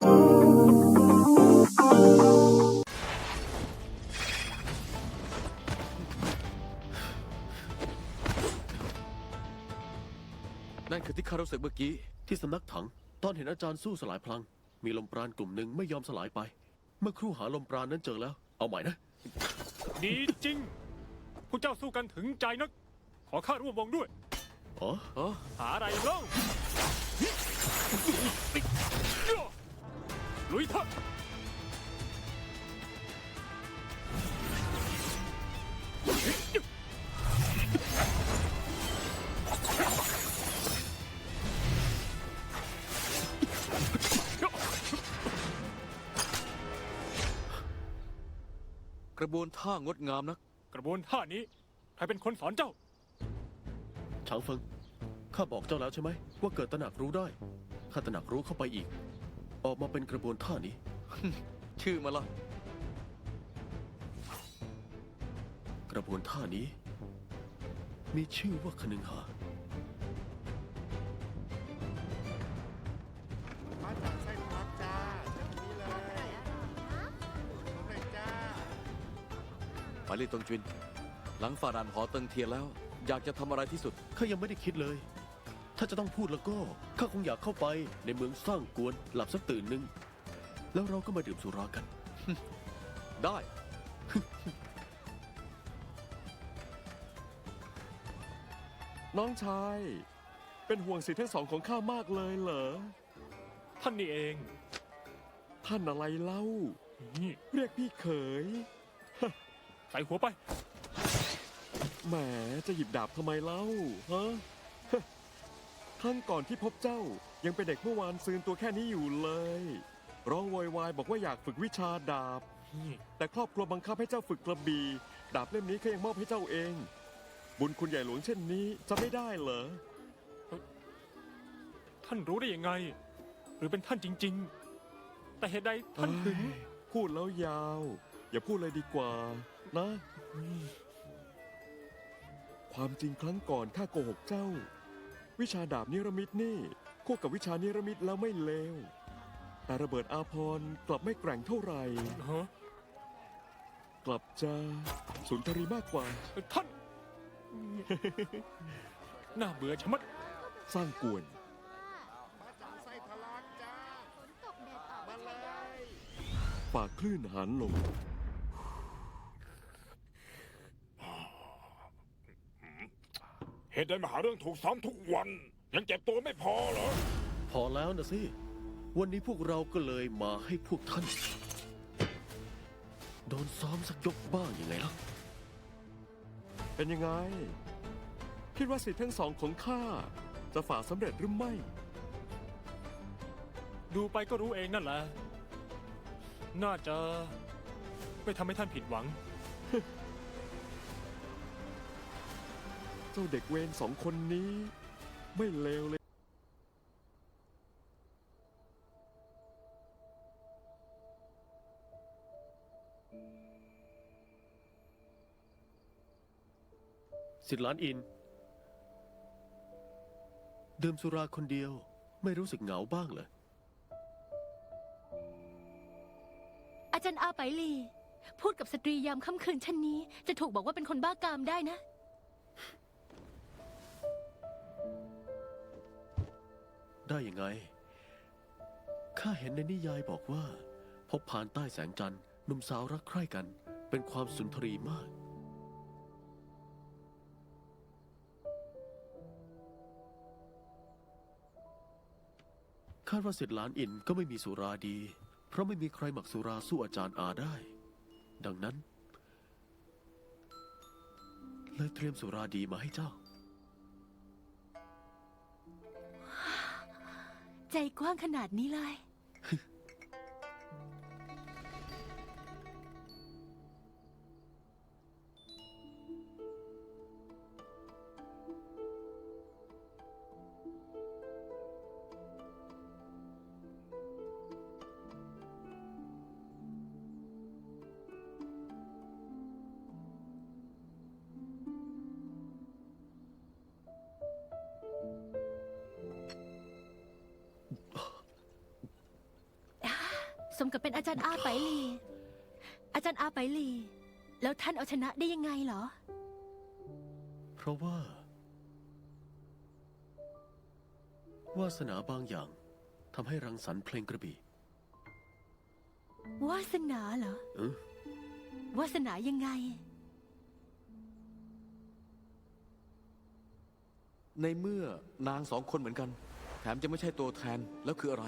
นั่นคือที่ข้ารู้สึกเมื่อกี้ ที่สำนักถัง ตอนเห็นอาจารย์สู้สลายพลัง มีลมปราณกลุ่มหนึ่งไม่ยอมสลายไป เมื่อครู่หาลมปราณนั้นเจอแล้ว เอาใหม่นะ ดีจริง ผู้เจ้าสู้กันถึงใจนัก ขอข้าร่วมวงด้วย อ๋ออ๋อหาอะไรเล่า ลุยเถอะกระบวนท่างดงามนัก กระบวนท่านี้ใครเป็นคนสอนเจ้าช้างเฟิง ข้าบอกเจ้าแล้วใช่ไหม ว่าเกิดตระหนักรู้ได้ ข้าตระหนักรู้เข้าไปอีก ออกมาเป็นกระบวนท่านี้ ชื่อมาละกระบวนท่านี้ มีชื่อว่าคนึงหามาจากไส้ทะลักจ้าเจ้านี้เลยสำเร็จจ้าหมายเลขตรงจิน หลังฝ่าด่านหอเติงเทียนแล้ว อยากจะทำอะไรที่สุด ข้ายังไม่ได้คิดเลย ถ้าจะต้องพูดแล้วก็ข้าคงอยากเข้าไปในเมืองสร้างกวนหลับสักตื่นหนึ่งแล้วเราก็มาดื่มสุรากัน ได้ น้องชาย เป็นห่วงสิทธิ์ทั้งสองของข้ามากเลยเหรอ ท่านนี่เอง ท่านอะไรเล่า นี่เรียกพี่เขย ใส่หัวไป แหมจะหยิบดาบทำไมเล่าฮะ ครั้งก่อนที่พบเจ้ายังเป็นเด็กเมื่อวานซืนตัวแค่นี้อยู่เลย ร้องโวยวายบอกว่าอยากฝึกวิชาดาบนี่แต่ครอบครัวบังคับให้เจ้าฝึกกระบี่ดาบเล่มนี้เขายังมอบให้เจ้าเอง บุญคุณใหญ่หลวงเช่นนี้จะไม่ได้เหรอ ท่านรู้ได้ยังไง หรือเป็นท่านจริง ๆ แต่เหตุใดท่านถึงเอ้ยพูดแล้วยาว อย่าพูดเลยดีกว่า นะ ความจริงครั้งก่อนข้าโกหกเจ้า วิชาดาบนิรมิตนี่คู่กับวิชานิรมิตแล้วไม่เลว แต่ระเบิดอาพรณ์กลับไม่แกร่งเท่าไหร่ ฮะกลับจะสุนทรีมากกว่า ท่าน น่าเบื่อชะมัด สร้างกวน มาจากไส้ทะลักจ้าฝนตกแดดออกมาไม่เลใช่ได้ยฝากคลื่นหันลง เหตุใดมาหาเรื่องถูกซ้อมทุกวัน ยังเจ็บตัวไม่พอเหรอ พอแล้วนะสิ วันนี้พวกเราก็เลยมาให้พวกท่าน โดนซ้อมสักยกบ้างยังไงล่ะ เป็นยังไง คิดว่าสิทธิ์ทั้งสองของข้าจะฝ่าสำเร็จหรือไม่ ดูไปก็รู้เองนั่นแหละ น่าจะ ไม่ทำให้ท่านผิดหวัง จ้าเด็กเวรสองคนนี้ ไม่เลวเลยสิทธิ์ล้านอิน ดื่มสุราคนเดียวไม่รู้สึกเหงาบ้างเหรออาจารย์อาไปลี พูดกับสตรียามค่ำคืนเช่นนี้ จะถูกบอกว่าเป็นคนบ้ากามได้นะ ได้ยังไง ข้าเห็นในนิยายบอกว่า พบผ่านใต้แสงจันทร์หนุ่มสาวรักใคร่กัน เป็นความสุนทรีมาก คาดว่าสิทธิ์ล้านอินก็ไม่มีสุราดี เพราะไม่มีใครหมักสุราสู้อาจารย์อาได้ ดังนั้น เลยเตรียมสุราดีมาให้เจ้า ใจกว้างขนาดนี้เลย สมกับเป็นอาจารย์อาไปลี อาจารย์อาไปลี แล้วท่านเอาชนะได้ยังไงเหรอ เพราะว่า วาสนาบางอย่างทำให้รังสรรค์เพลงกระบี่วาสนาเหรอ เออวาสนายังไง ในเมื่อนางสองคนเหมือนกัน แถมจะไม่ใช่ตัวแทนแล้วคืออะไร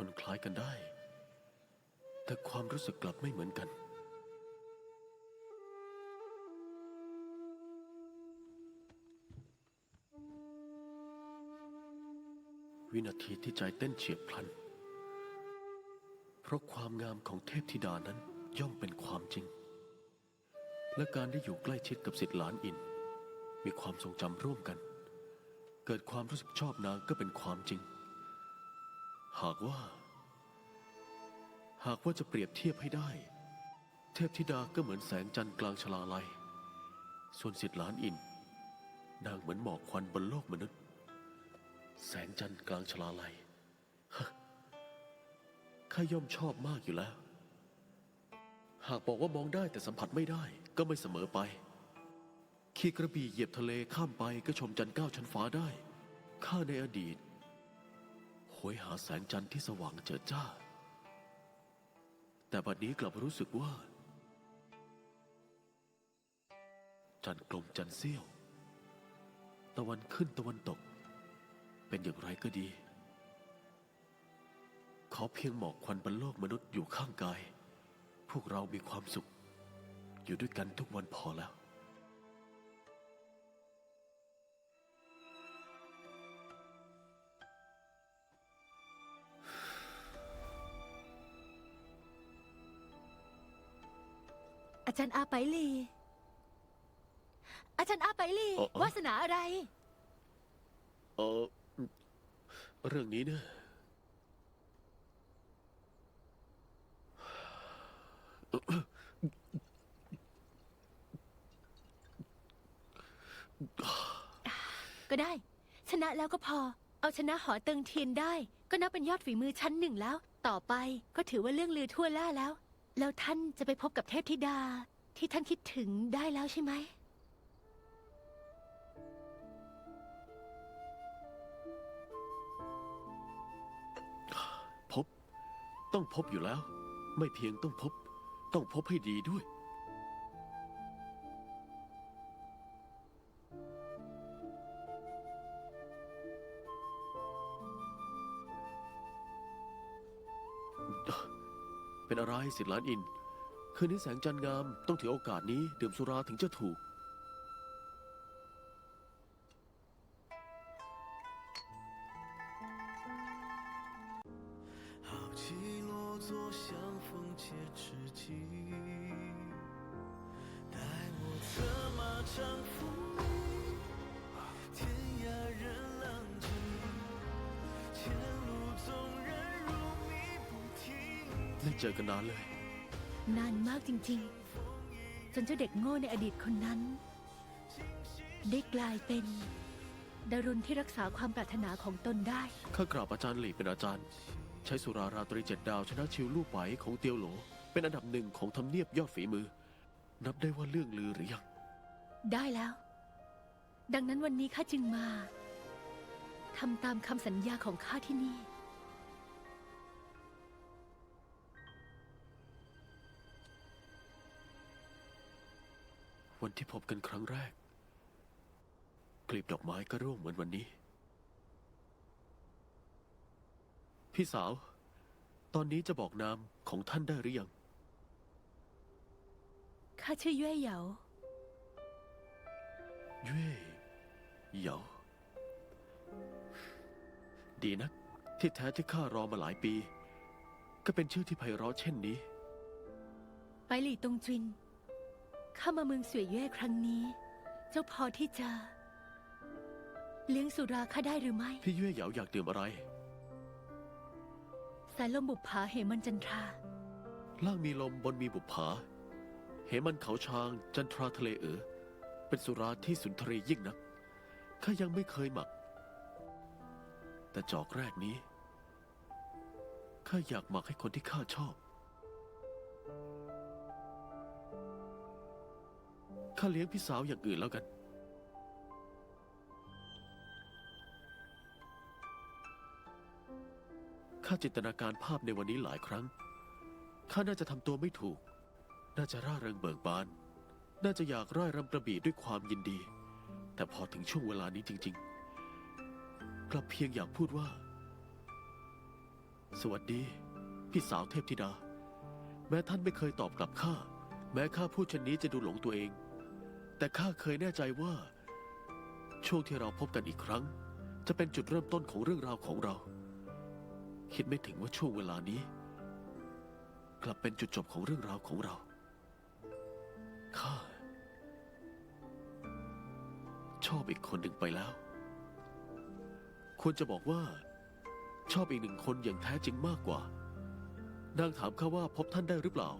คนคล้ายกันได้ แต่ความรู้สึกกลับไม่เหมือนกัน วินาทีที่ใจเต้นเฉียบพลัน เพราะความงามของเทพธิดานั้นย่อมเป็นความจริง และการได้อยู่ใกล้ชิดกับสิทธิหลานอิน มีความทรงจำร่วมกัน เกิดความรู้สึกชอบนางก็เป็นความจริง หากว่า หากว่าจะเปรียบเทียบให้ได้ เทพธิดาก็เหมือนแสงจันทร์กลางชลาลัย ส่วนสิทธิหลานอิน นางเหมือนหมอกควันบนโลกมนุษย์ แสงจันทร์กลางชลาลัยข้าย่อมชอบมากอยู่แล้ว หากบอกว่ามองได้แต่สัมผัสไม่ได้ก็ไม่เสมอไป ขี่กระบี่เหยียบทะเลข้ามไปก็ชมจันทร์เก้าชั้นฟ้าได้ ข้าในอดีต โหยหาแสงจันทร์ที่สว่างเจิดจ้า แต่บัดนี้กลับรู้สึกว่า จันทร์กลมจันทร์เสี้ยว ตะวันขึ้นตะวันตก เป็นอย่างไรก็ดี ขอเพียงหมอกควันบนโลกมนุษย์อยู่ข้างกาย พวกเรามีความสุข อยู่ด้วยกันทุกวันพอแล้ว อาจารย์อาไปลี อาจารย์อาไปลีเอ่อเอ่อวาสนาอะไร เออเรื่องนี้เนี่ยก็ได้ ชนะแล้วก็พอ เอาชนะหอเติงเทียนได้ ก็นับเป็นยอดฝีมือชั้นหนึ่งแล้ว ต่อไปก็ถือว่าเรื่องลือทั่วล่าแล้ว แล้วท่านจะไปพบกับเทพธิดาที่ท่านคิดถึงได้แล้วใช่ไหม พบ ต้องพบอยู่แล้ว ไม่เพียงต้องพบ ต้องพบให้ดีด้วย เป็นอะไรสิทธิ์หลานอิน คืนนี้แสงจันทร์งาม ต้องถือโอกาสนี้ ดื่มสุราถึงจะถูก 好起落座相逢且知己，待我策马长赴 ไม่เจอกันนานเลย นานมากจริงๆ จนเจ้าเด็กโง่ในอดีตคนนั้น ได้กลายเป็น ดารุณที่รักษาความปรารถนาของตนได้ ข้ากราบอาจารย์หลีเป็นอาจารย์ ใช้สุราราตรีเจ็ดดาวชนะชิวลู่ไปของเตียวโหล เป็นอันดับหนึ่งของทำเนียบยอดฝีมือ นับได้ว่าเรื่องลือหรือยัง ได้แล้ว ดังนั้นวันนี้ข้าจึงมาทำตามคำสัญญาของข้าที่นี่ วันที่พบกันครั้งแรก กลีบดอกไม้ก็ร่วงเหมือนวันนี้ พี่สาว ตอนนี้จะบอกนามของท่านได้หรือยัง ข้าชื่อเย่เหยา เย่เหยา ดีนัก ที่แท้ที่ข้ารอมาหลายปี ก็เป็นชื่อที่ไพเราะเช่นนี้ ไปหลี่ตงจิน ข้ามาเมืองสวยเย่ครั้งนี้ เจ้าพอที่จะ เลี้ยงสุราข้าได้หรือไม่ พี่เย่เหยาอยากดื่มอะไร สายลมบุปผาเหมันจันทรา ล่างมีลมบนมีบุปผา เหมันเขาช้างจันทราทะเลเอ๋อเป็นสุราที่สุนทรียิ่งนักข้ายังไม่เคยหมัก แต่จอกแรกนี้ข้าอยากหมักให้คนที่ข้าชอบ ข้าเลี้ยงพี่สาวอย่างอื่นแล้วกัน ข้าจินตนาการภาพในวันนี้หลายครั้ง ข้าน่าจะทำตัวไม่ถูก น่าจะร่าเริงเบิกบาน น่าจะอยากร่ายรำกระบี่ด้วยความยินดี แต่พอถึงช่วงเวลานี้จริง ๆ กลับเพียงอยากพูดว่า สวัสดี พี่สาวเทพธิดา แม้ท่านไม่เคยตอบกลับข้า แม้ข้าพูดเช่นนี้จะดูหลงตัวเอง แต่ข้าเคยแน่ใจว่า ช่วงที่เราพบกันอีกครั้ง จะเป็นจุดเริ่มต้นของเรื่องราวของเรา คิดไม่ถึงว่าช่วงเวลานี้ กลับเป็นจุดจบของเรื่องราวของเราข้าชอบอีกคนหนึ่งไปแล้ว ควรจะบอกว่า ชอบอีกหนึ่งคนอย่างแท้จริงมากกว่านางถามข้าว่าพบท่านได้หรือเปล่า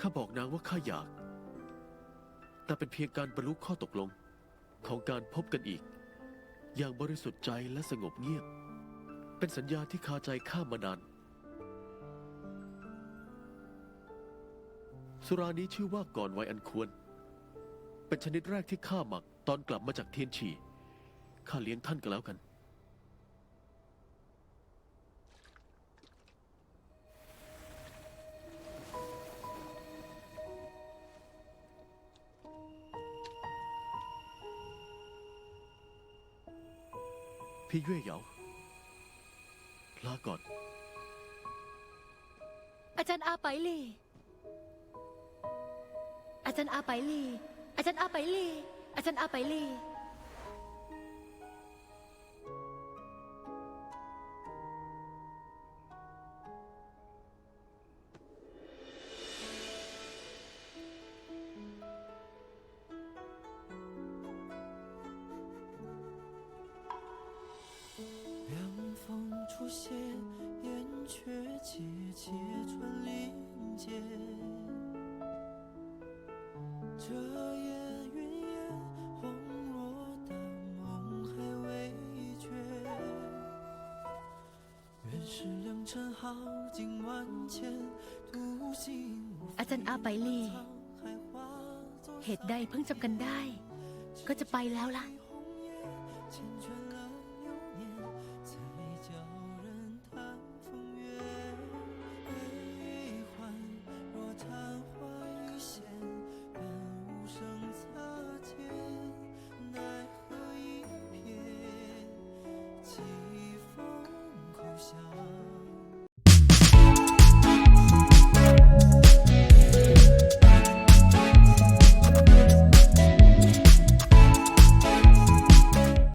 ข้าบอกนางว่าข้าอยาก แต่เป็นเพียงการบรรลุข้อตกลง ของการพบกันอีก อย่างบริสุทธิ์ใจและสงบเงียบ เป็นสัญญาที่คาใจข้ามานาน สุรานี้ชื่อว่าก่อนวัยอันควร เป็นชนิดแรกที่ข้าหมักตอนกลับมาจากเทียนฉีข้าเลี้ยงท่านก็แล้วกัน พี่เย่เหยาลาก่อน อาจารย์อาไปลี อาจารย์อาไปลี อาจารย์อาไปลี อาจารย์อาไปลี อาจารย์อาใบลี เหตุใดเพิ่งจำกันได้ ก็จะไปแล้วล่ะ